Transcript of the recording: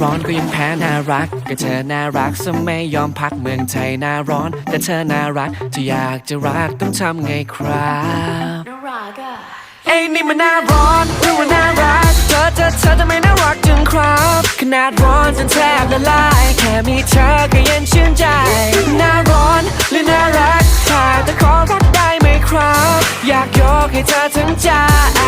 ร้อนก็ยังแพ้น่ารัก ก็เธอน่ารักซะไม่ยอมพักเมืองไทยหน้าร้อน แต่เธอน่ารักที่อยากจะรักต้องทำไงครับน่ารักอะเอ้ยนี่มันหน้าร้อนหรือว่าน่ารักเธอเธอเธอทำไมน่ารักจังครับขนาดร้อนจนแทบละลายแค่มีเธอก็เย็นชื่นใจหน้าร้อนหรือน่ารักถ้าจะขอรักได้ไหมครับ อยากยกให้เธอทั้งใจอะอะ